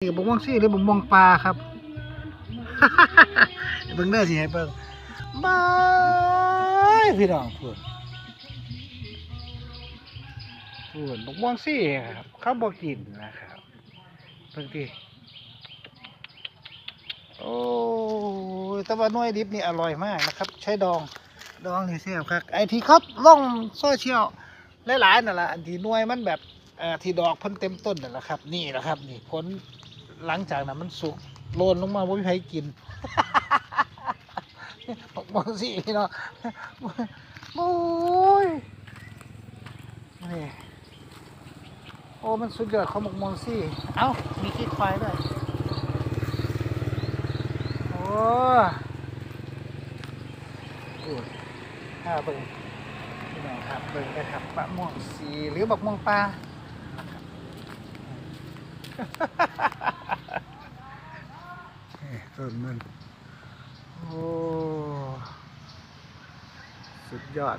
นี่บกม่วงซี่หรือบกม่วงปลาครับเบิ่งเด้สิให้เบิ่งบายพี่น้องพูดพูดบกม่วงซี่ครับ เขาบอกกินนะครับเบิ่งดิโอ้ยแต่ว่าน่วยดิบนี่อร่อยมากนะครับ ใช้ดองดองนี่แซ่บครับ ไอที่เขาล่องโซเชียลหลายๆนั่นแหละอันที่น่วยมันแบบที่ดอกพิ่นเต็มต้นนั่นแหละครับ นี่แหละครับ นี่ผล หลังจากนั้นมันสุกโลนลงมาบ่มีใครกินบอกมองสิพี่เนาะโอ้ยนี่โอ้มันสุดยอดของหมกมองซี่ เอ้า มีขี้ควายด้วย โอ้โอ้ยห้าเบิ่งพี่น้องครับเบิ่งนะครับมะม่วงสีหรือบักม่วงปลา นี่ต้นมัน โอ้ สุดยอด